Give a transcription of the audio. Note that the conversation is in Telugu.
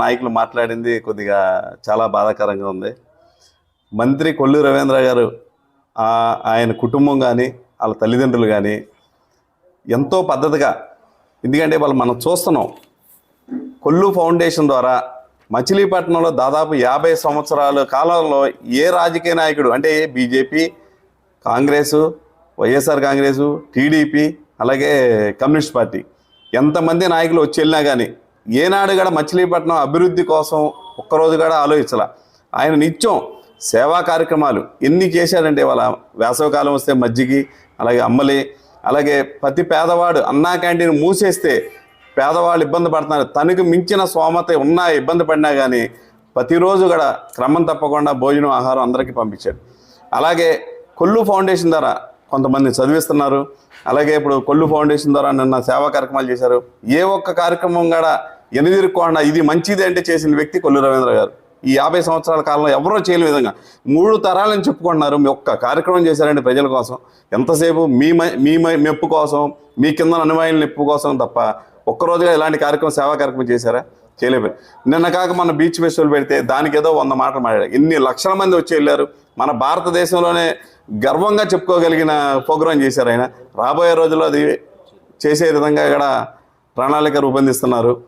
నాయకులు మాట్లాడింది కొద్దిగా చాలా బాధాకరంగా ఉంది. మంత్రి కొల్లు రవీంద్ర గారు ఆయన కుటుంబం కానీ వాళ్ళ తల్లిదండ్రులు కానీ ఎంతో పద్ధతిగా ఎందుకంటే వాళ్ళు మనం చూస్తున్నాం కొల్లు ఫౌండేషన్ ద్వారా మచిలీపట్నంలో దాదాపు యాభై సంవత్సరాల కాలంలో ఏ రాజకీయ నాయకుడు అంటే BJP Congress YSR Congress TDP అలాగే కమ్యూనిస్ట్ పార్టీ ఎంతమంది నాయకులు వచ్చి వెళ్ళినా కానీ ఏనాడు కూడా మచిలీపట్నం అభివృద్ధి కోసం ఒక్కరోజు కూడా ఆలోచించాల. ఆయన నిత్యం సేవా కార్యక్రమాలు ఎన్ని చేశాడంటే వాళ్ళ వేసవకాలం వస్తే మజ్జిగి అలాగే అమ్మలి అలాగే ప్రతి పేదవాడు అన్నా క్యాంటీన్ మూసేస్తే పేదవాళ్ళు ఇబ్బంది పడుతున్నారు. తనకు మించిన సోమత ఉన్నా ఇబ్బంది పడినా కానీ ప్రతిరోజు కూడా క్రమం తప్పకుండా భోజనం ఆహారం అందరికీ పంపించాడు. అలాగే కొల్లు ఫౌండేషన్ ద్వారా కొంతమంది చదివిస్తున్నారు. అలాగే ఇప్పుడు కొల్లు ఫౌండేషన్ ద్వారా నిన్న సేవా కార్యక్రమాలు చేశారు. ఏ ఒక్క కార్యక్రమం కూడా ఎనిదిరుకోకుండా ఇది మంచిది అంటే చేసిన వ్యక్తి కొల్లు రవీంద్ర గారు. ఈ యాభై సంవత్సరాల కాలంలో ఎవరో చేయని విధంగా మూడు తరాలని చెప్పుకుంటున్నారు మీ ఒక్క కార్యక్రమం చేశారండి ప్రజల కోసం. ఎంతసేపు మీ మీ మ- మెప్పు కోసం మీ కింద అనుమాయుల మెప్పు కోసం తప్ప ఒక్కరోజుగా ఇలాంటి కార్యక్రమం సేవా కార్యక్రమం చేశారా? చేయలేదు. నిన్న కాక మన బీచ్ ఫెస్టివల్ పెడితే దానికి ఏదో వంద మాటలు మాట్లాడారు. ఇన్ని లక్షల మంది వచ్చి వెళ్ళారు. మన భారతదేశంలోనే గర్వంగా చెప్పుకోగలిగిన ప్రోగ్రాం చేశారు ఆయన. రాబోయే రోజుల్లో అది చేసే విధంగా కూడా ప్రణాళిక రూపొందిస్తున్నారు.